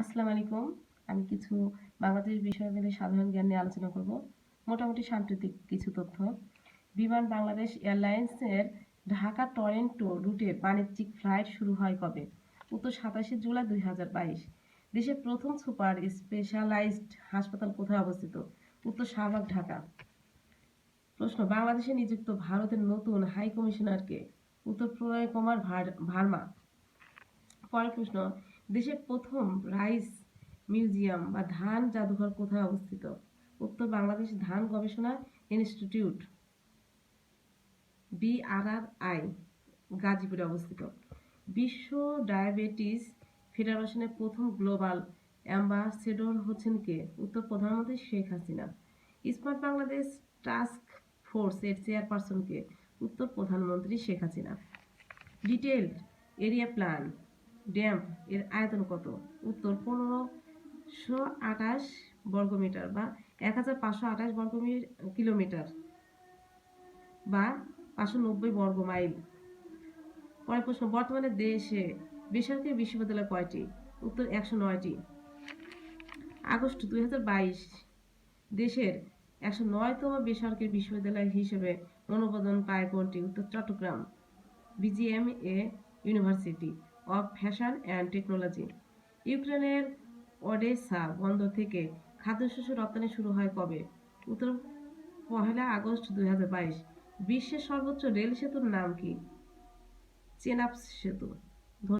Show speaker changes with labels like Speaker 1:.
Speaker 1: আসসালামু আলাইকুম। আমি কিছু বাংলাদেশ বিষয়গুলি সাধারণ জ্ঞান নিয়ে আলোচনা করব। মোটামুটি সাম্প্রতিক কিছু তথ্য। বিমান বাংলাদেশ এয়ারলাইন্সের ঢাকা টরেন্টো রুটের বাণিজ্যিক ফ্লাইট শুরু হয় কবে? উত্তর সাতাশে জুলাই দুই হাজার বাইশ। দেশের প্রথম সুপার স্পেশালাইজড হাসপাতাল কোথায় অবস্থিত? উত্তর শাহবাগ, ঢাকা। প্রশ্ন, বাংলাদেশে নিযুক্ত ভারতের নতুন হাই কমিশনারকে উত্তর প্রণয় কুমার ভার্মা। পরের প্রশ্ন দেশের প্রথম রাইস মিউজিয়াম বা ধান জাদুঘর কোথায় অবস্থিত? উত্তর বাংলাদেশ ধান গবেষণা ইনস্টিটিউট বিআরআরআই গাজীপুরে অবস্থিত। বিশ্ব ডায়াবেটিস ফেডারেশনের প্রথম গ্লোবাল অ্যাম্বাসেডর হচ্ছেন কে? উত্তর, প্রধানমন্ত্রী Sheikh Hasina. Smart Bangladesh task force এর চেয়ারপারসনকে উত্তর, প্রধানমন্ত্রী Sheikh Hasina. Detailed area plan. DAP এর আয়তন কত? উত্তর পনেরোশো আঠাশ বর্গমিটার বা এক হাজার পাঁচশো আঠাশ বর্গ কিলোমিটার বা পাঁচশো নব্বই বর্গ মাইল। পরের প্রশ্ন, বর্তমানে দেশে বেসরকারি বিশ্ববিদ্যালয় কয়টি? উত্তর একশো নয়টি। আগস্ট দুই হাজার বাইশ, দেশের একশো নয়তম বেসরকারি বিশ্ববিদ্যালয় হিসেবে অনুমোদন পায় কোনটি? উত্তর Chattogram BGMEA university. Of fashion and technology ইউক্রেনের ওডেসা বন্দর থেকে খাদ্যশস্য রপ্তানি শুরু হয় কবে? উত্তর পহেলা আগস্ট দুই বিশ্বের সর্বোচ্চ রেল সেতুর নাম কি? চেনাব সেতু।